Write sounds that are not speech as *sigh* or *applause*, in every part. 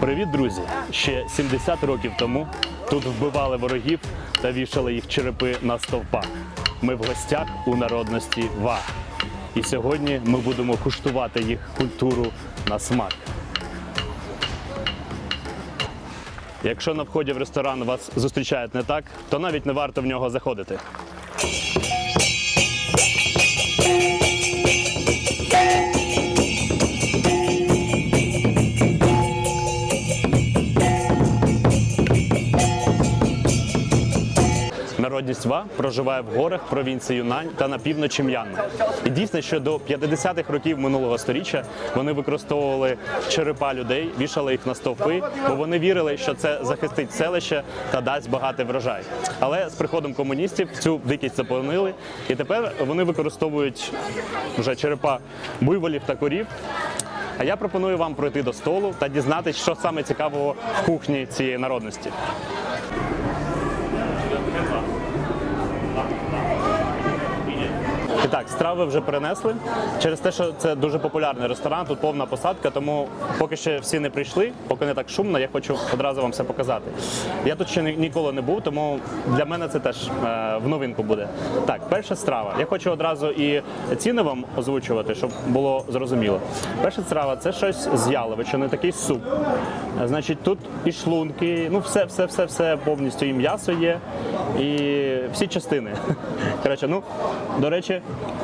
Привіт, друзі! Ще 70 років тому тут вбивали ворогів та вішали їх черепи на стовпах. Ми в гостях у народності ва. І сьогодні ми будемо куштувати їх культуру на смак. Якщо на вході в ресторан вас зустрічають не так, то навіть не варто в нього заходити. Народність Ва проживає в горах провінції Юнань та на півночі М'янми. І дійсно, що до 50-х років минулого століття вони використовували черепа людей, вішали їх на стовпи, бо вони вірили, що це захистить селище та дасть багатий врожай. Але з приходом комуністів цю дикість заполонили, і тепер вони використовують вже черепа буйволів та корів. А я пропоную вам пройти до столу та дізнатися, що саме цікавого в кухні цієї народності. І так, страви вже принесли. Через те, що це дуже популярний ресторан, тут повна посадка, тому поки ще всі не прийшли, поки не так шумно, я хочу одразу вам все показати. Я тут ще ніколи не був, тому для мене це теж е, в новинку буде. Так, перша страва. Я хочу одразу і ціни вам озвучувати, щоб було зрозуміло. Перша страва це щось з яловичини, такий суп. Значить, тут і шлунки, ну все, все, все, все повністю і м'ясо є, і всі частини. *laughs* Коротше, ну до речі,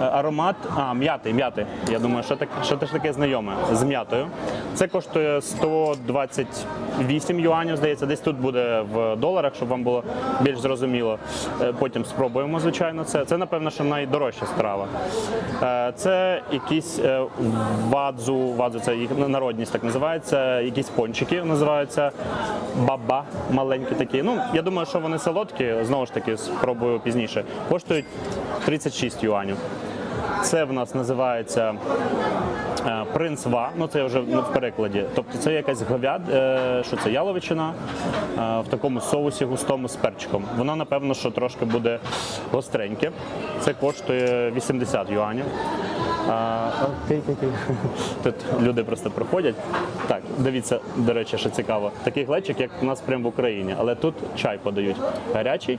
аромат, а м'яти, м'яти. Я думаю, що так, що теж таке знайоме з м'ятою. Це коштує 128 юанів, здається, десь тут буде в доларах, щоб вам було більш зрозуміло. Е, Потім спробуємо, звичайно, це. Це, напевно, що найдорожча страва. Е, Це якісь е, вадзу, вадзу це їх народність так називається, якісь пончики називаються баба, маленькі такі. Ну, я думаю, що вони солодкі, знову ж таки, спробую пізніше. Коштують 36 юанів. Це в нас називається принц Ва, ну це вже в перекладі. Тобто це якась говяд, е, що це яловичина е, в такому соусі густому з перчиком. Воно, напевно, що трошки буде гостреньке. Це коштує 80 юанів. А, окей, окей. Тут люди просто проходять. Так, дивіться, до речі, що цікаво. Такий глечик, як у нас прямо в Україні, але тут чай подають гарячий.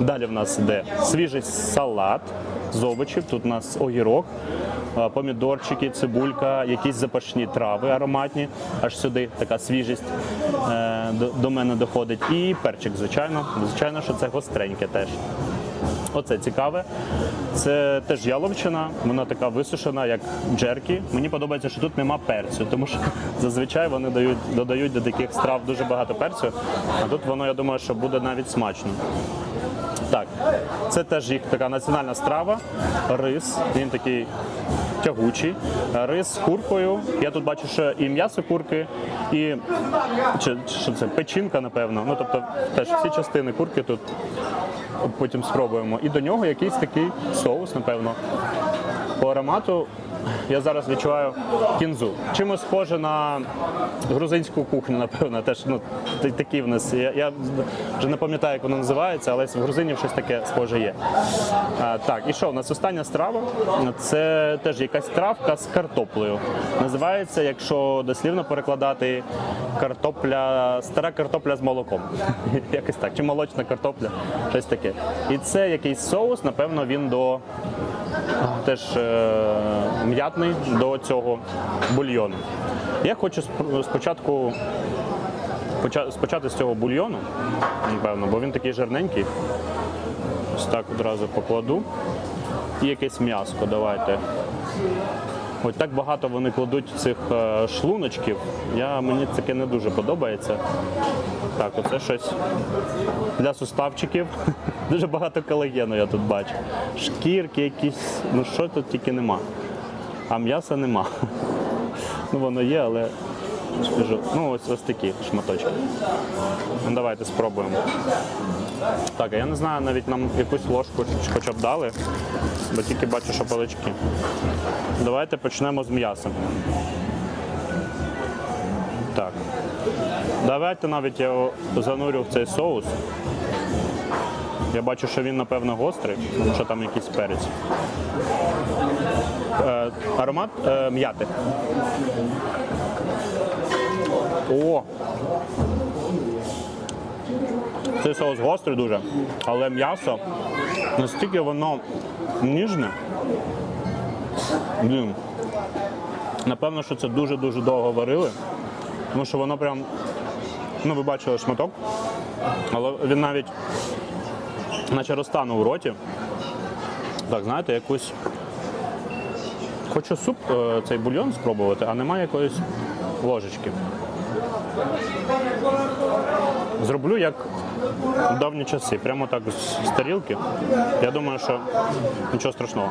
Далі в нас йде свіжий салат з овочів. Тут у нас огірок, помідорчики, цибулька, якісь запашні трави ароматні. Аж сюди така свіжість е, до, мене доходить. І перчик, звичайно. Звичайно, що це гостреньке теж. Оце цікаве. Це теж яловичина, вона така висушена, як джеркі. Мені подобається, що тут нема перцю, тому що *laughs* зазвичай вони дають, додають до таких страв дуже багато перцю, а тут воно, я думаю, що буде навіть смачно. Так, це теж їх така національна страва. Рис. Він такий тягучий. Рис з куркою. Я тут бачу, що і м'ясо курки, і чи, що це печінка, напевно. Ну тобто теж всі частини курки тут потім спробуємо. І до нього якийсь такий соус, напевно. По аромату я зараз відчуваю кінзу. Чимось схоже на грузинську кухню, напевно. Теж ну, такі в нас. Я, я вже не пам'ятаю, як воно називається, але в грузинів щось таке схоже є. А, так, і що? У нас остання страва це теж якась травка з картоплею. Називається, якщо дослівно перекладати, картопля, стара картопля з молоком. *laughs* Якось так. Чи молочна картопля, щось таке. І це якийсь соус, напевно, він до теж е, м'ятний до цього бульйону. Я хочу сп- спочатку спочати з цього бульйону, напевно, бо він такий жирненький. Ось так одразу покладу. І якесь м'яско давайте. Ось так багато вони кладуть цих е, шлуночків. Я, мені таке не дуже подобається. Так, оце щось для суставчиків. *laughs* Дуже багато колагену я тут бачу. Шкірки якісь, ну що тут тільки нема. А м'яса нема. *laughs* Ну воно є, але скажу, ну ось ось такі шматочки. Ну, давайте спробуємо. Так, я не знаю, навіть нам якусь ложку хоча б дали, бо тільки бачу, що палички. Давайте почнемо з м'яса. Так. Давайте навіть я занурю в цей соус. Я бачу, що він, напевно, гострий, тому що там якийсь перець. Е, аромат е, м'яти. О! Цей соус гострий дуже, але м'ясо настільки воно ніжне. Блін. Напевно, що це дуже-дуже довго варили, тому що воно прям, ну ви бачили шматок, але він навіть наче розтанув у роті. Так, знаєте, якусь. Хочу суп, е, цей бульйон спробувати, а немає якоїсь ложечки. Зроблю як в давні часи, прямо так з тарілки. Я думаю, що нічого страшного.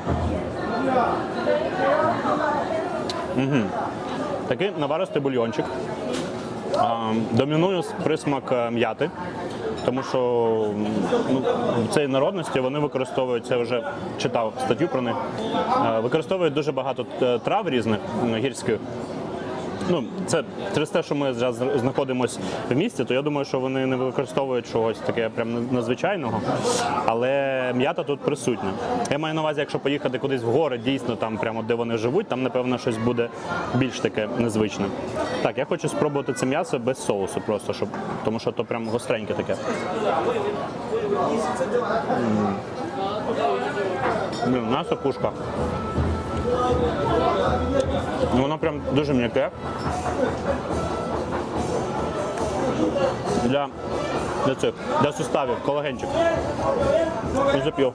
Угу. Такий наваристий бульйончик. Домінує присмак е, м'яти, тому що ну, в цій народності вони використовують, це вже читав статтю про них, е, використовують дуже багато е, трав різних гірських. Ну, це через те, що ми зараз знаходимося в місті, то я думаю, що вони не використовують чогось таке прям надзвичайного. Але м'ята тут присутня. Я маю на увазі, якщо поїхати кудись в гори, дійсно там прямо де вони живуть, там напевно щось буде більш таке незвичне. Так, я хочу спробувати це м'ясо без соусу, просто щоб тому що то прям гостреньке таке. Блін, М'ясо пушка. Воно прям дуже м'яке. Для, для цих, для суставів, колагенчик. І зап'ю.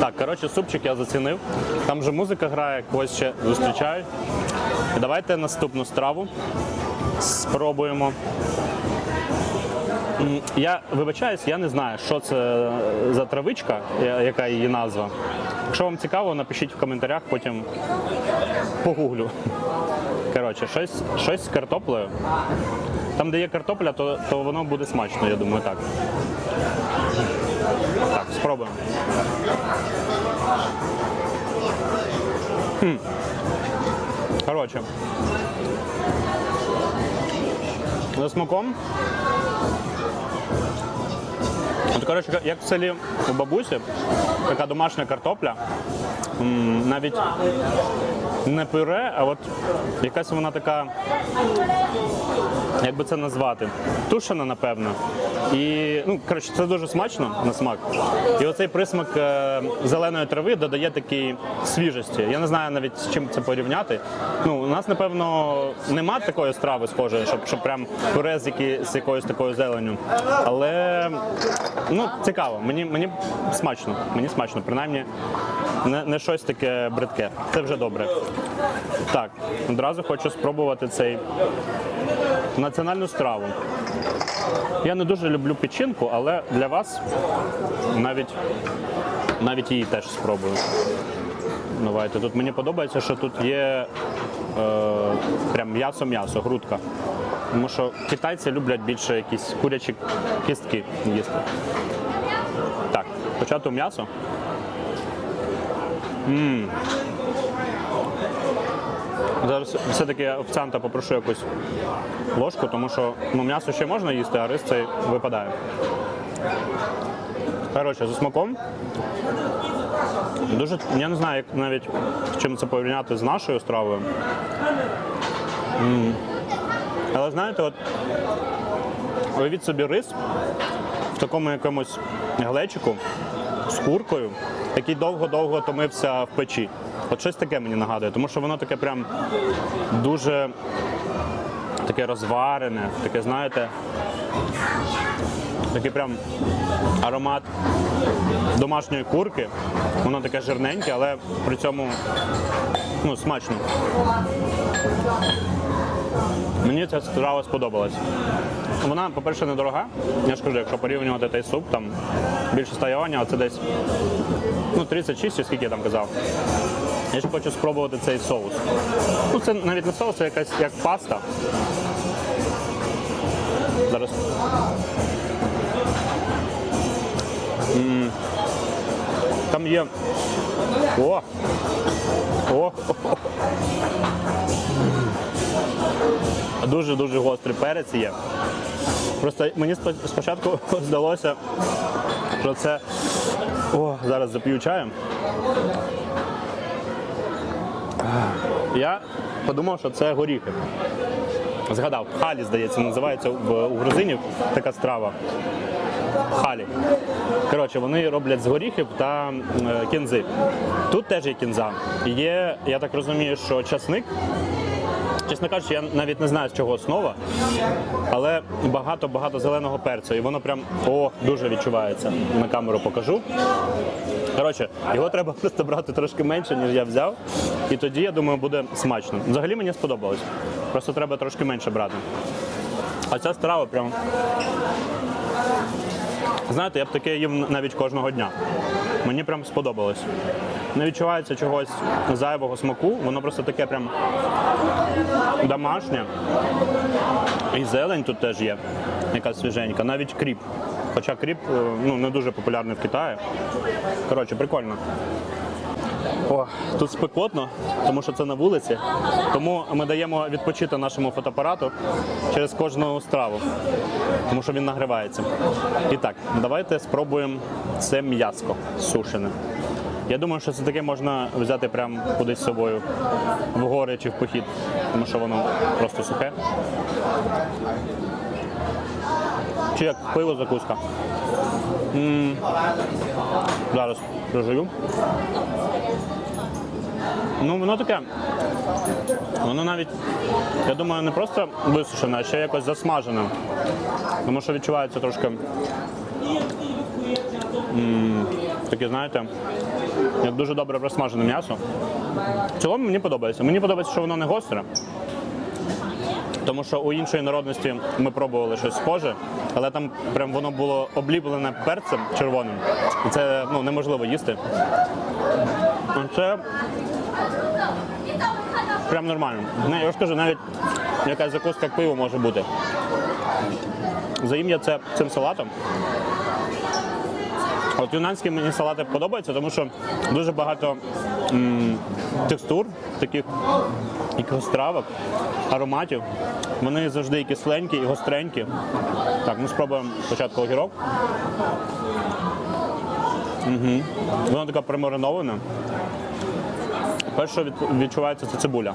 Так, коротше, супчик я зацінив. Там вже музика грає, когось ще зустрічають. Давайте наступну страву спробуємо. Я вибачаюсь, я не знаю, що це за травичка, яка її назва. Якщо вам цікаво, напишіть в коментарях, потім погуглю. Коротше, щось, щось з картоплею. Там, де є картопля, то, то воно буде смачно, я думаю, так. Так, спробуємо. Коротше. За смаком? От, коротше, як в селі у бабусі, така домашня картопля, навіть не пюре, а от якась вона така, як би це назвати, тушена, напевно. І ну, коротше, це дуже смачно на смак. І оцей присмак е, зеленої трави додає такій свіжості. Я не знаю навіть з чим це порівняти. Ну, у нас, напевно, нема такої страви схожої, щоб, щоб прям пюре з, які, з якоюсь такою зеленю. Але ну, цікаво, мені, мені смачно. Мені смачно, принаймні не, не щось таке бридке. Це вже добре. Так, одразу хочу спробувати цей національну страву. Я не дуже люблю печінку, але для вас навіть, навіть її теж спробую. Давайте. Тут мені подобається, що тут є е, прям м'ясо-м'ясо, грудка. Тому що китайці люблять більше якісь курячі кістки їсти. Так, спочатку м'ясо. Зараз все-таки я офіціанта попрошу якусь ложку, тому що ну, м'ясо ще можна їсти, а рис цей випадає. Коротше, за смаком. Дуже, я не знаю, як навіть з чим це порівняти з нашою стравою. М. Але знаєте, от уявіть собі рис в такому якомусь глечику з куркою, який довго-довго томився в печі. От щось таке мені нагадує, тому що воно таке прям дуже таке розварене, таке, знаєте, такий прям аромат домашньої курки. Воно таке жирненьке, але при цьому ну, смачно. Мені ця страва сподобалась. Вона, по-перше, недорога. Я ж кажу, якщо порівнювати той суп, там більше 100 юанів, це десь ну, 36 чи скільки я там казав. Я ще хочу спробувати цей соус. Ну, це навіть не соус, це якась як паста. Зараз. Там є. О! О! *laughs* Дуже-дуже гострий перець є. Просто мені спочатку *laughs* здалося, що це. О, зараз зап'ю чаєм. Я подумав, що це горіхи. Згадав, халі, здається, називається в, у грузинів така страва. Халі. Коротше, вони роблять з горіхів та е, кінзи. Тут теж є кінза. Є, я так розумію, що часник. Чесно кажучи, я навіть не знаю, з чого основа, але багато-багато зеленого перцю. І воно прям о, дуже відчувається. На камеру покажу. Коротше, його треба просто брати трошки менше, ніж я взяв. І тоді, я думаю, буде смачно. Взагалі мені сподобалось. Просто треба трошки менше брати. А ця страва прям. Знаєте, я б таке їв навіть кожного дня. Мені прям сподобалось. Не відчувається чогось зайвого смаку, воно просто таке прям домашнє. І зелень тут теж є, якась свіженька, навіть кріп. Хоча кріп е, ну, не дуже популярний в Китаї. Коротше, прикольно. О, тут спекотно, тому що це на вулиці. Тому ми даємо відпочити нашому фотоапарату через кожну страву, тому що він нагрівається. І так, давайте спробуємо це м'яско сушене. Я думаю, що це таке можна взяти прямо кудись з собою в гори чи в похід, тому що воно просто сухе. Чи як пиво закуска. М, Зараз прожую. Ну, воно таке. Воно навіть, я думаю, не просто висушене, а ще якось засмажене. Тому що відчувається трошки. м, Таке, знаєте, як дуже добре просмажене м'ясо. В цілому мені подобається. Мені подобається, що воно не гостре. Тому що у іншої народності ми пробували щось схоже, але там прям воно було обліплене перцем червоним. І це ну, неможливо їсти. Це прям нормально. Не, я ж кажу, навіть якась закуска к пиву може бути. Заїм я це цим салатом. От юнанські мені салати подобаються, тому що дуже багато м, текстур, таких якихось травок, ароматів. Вони завжди і кисленькі, і гостренькі. Так, ми спробуємо спочатку огірок. Угу. Воно така примаринована. Перше, що відчувається, це цибуля.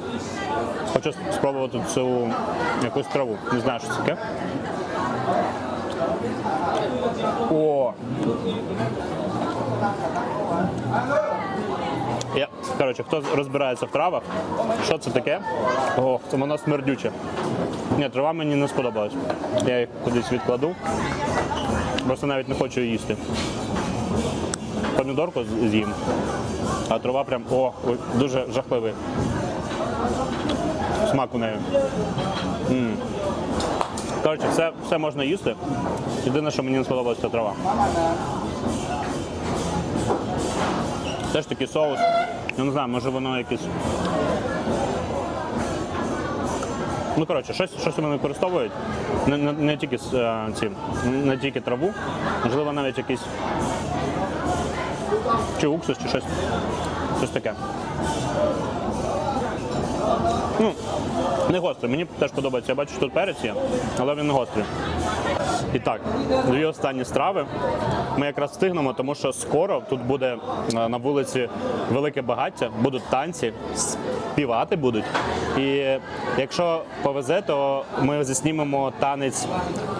Хочу спробувати цю якусь траву. Не знаю, що це таке. О! Я, коротше, хто розбирається в травах, що це таке? Ох, це воно смердюче. Ні, трава мені не сподобалась. Я їх кудись відкладу. Просто навіть не хочу їсти. Помідорку з'їм. А трава прям о, дуже жахливий. Смак у неї. Коротше, все, все можна їсти. Єдине, що мені не сподобалася це трава. Теж такий соус. Я не знаю, може воно якесь. Ну, коротше, щось, щось вони використовують. Не, не, не тільки е, ці, не тільки траву, можливо, навіть якийсь чи уксус, чи щось. Щось таке. Ну, не гостре. Мені теж подобається. Я бачу, що тут перець є, але він не гострий. І так, дві останні страви. Ми якраз встигнемо, тому що скоро тут буде е, на вулиці велике багаття, будуть танці, співати будуть. І якщо повезе, то ми заснімемо танець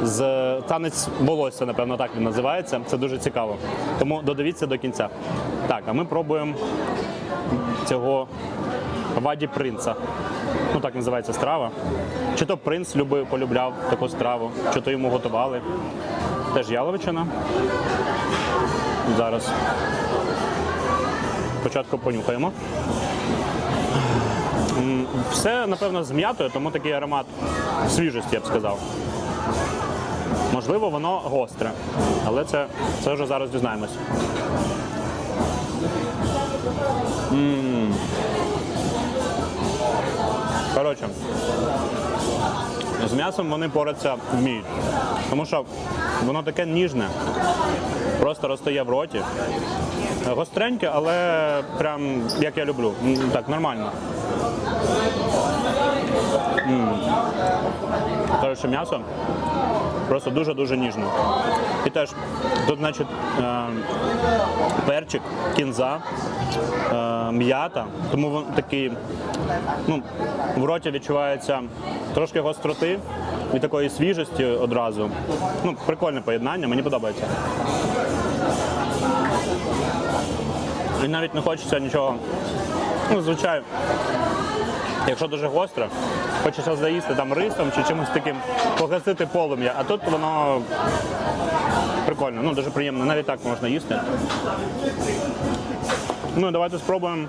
з танець волосся, напевно, так він називається. Це дуже цікаво. Тому додивіться до кінця. Так, а ми пробуємо цього ваді принца. Ну так називається страва. Чи то принц любив, полюбляв таку страву, чи то йому готували. Теж яловичина. Зараз. Спочатку понюхаємо. Все, напевно, з м'ятою, тому такий аромат свіжості, я б сказав. Можливо, воно гостре, але це, це вже зараз дізнаємось. Коротше, з м'ясом вони пораться вміють. Тому що воно таке ніжне, просто розтає в роті. Гостреньке, але прям як я люблю. Так, нормально. Коротше, м'ясо Просто дуже-дуже ніжно. І теж тут, значить, е, перчик, кінза, м'ята, тому він такий, ну, в роті відчувається трошки гостроти і такої свіжості одразу. Ну, прикольне поєднання, мені подобається. І навіть не хочеться нічого. Ну, звичайно, якщо дуже гостро, хочеться заїсти там рисом чи чимось таким погасити полум'я, а тут воно прикольно, ну дуже приємно, навіть так можна їсти. Ну, давайте спробуємо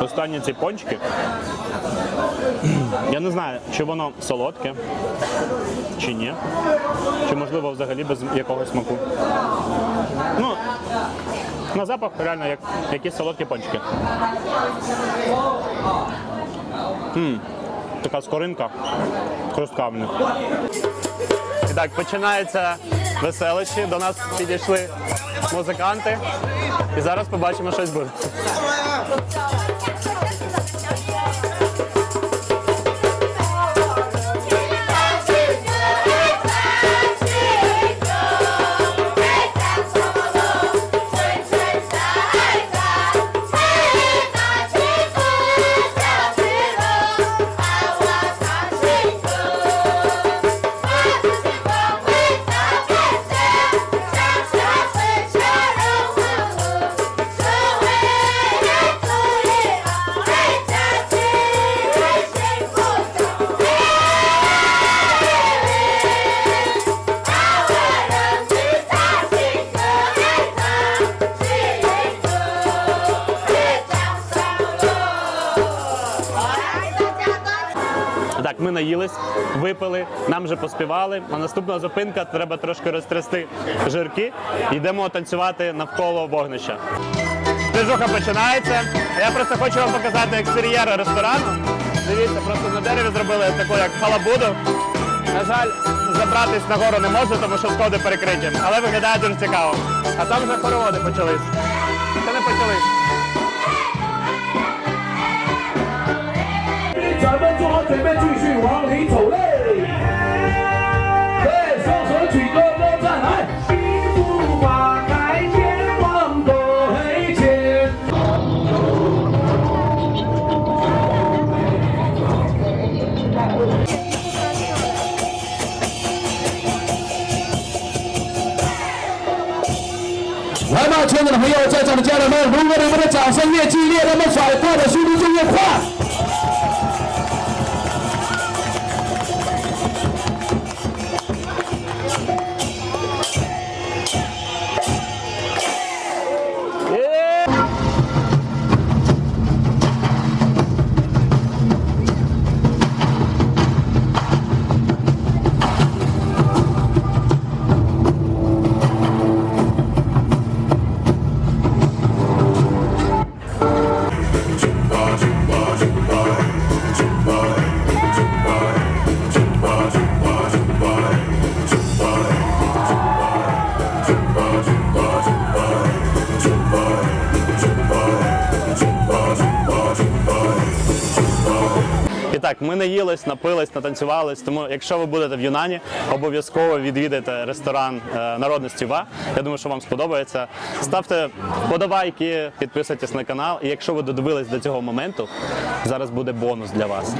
останні ці пончики. Я не знаю, чи воно солодке, чи ні. Чи можливо взагалі без якогось смаку. Ну, на запах реально як якісь солодкі пончики. М, така скоринка, хрустка в них. І так, починається веселище. До нас підійшли музиканти. І зараз побачимо щось буде. Так, ми наїлись, випили, нам вже поспівали. А наступна зупинка треба трошки розтрясти жирки. Йдемо танцювати навколо вогнища. Движуха починається. Я просто хочу вам показати екстер'єр ресторану. Дивіться, просто на дереві зробили таку як халабуду. На жаль, забратись нагору не можу, тому що сходи перекриті. Але виглядає дуже цікаво. А там вже хороводи почались. Це не почались. 准备，继续往里走嘞！对，双手举高高站来，幸福花开，前往多黑前。来吧，圈子的朋友，在场的家人们，如果你们的掌声越激烈，那么甩锅的速度就越快。І так, ми наїлись, напились, натанцювались. Тому, якщо ви будете в Юнані, обов'язково відвідайте ресторан е, народності ВА. Я думаю, що вам сподобається. Ставте подобайки, підписуйтесь на канал. І якщо ви додивились до цього моменту, зараз буде бонус для вас.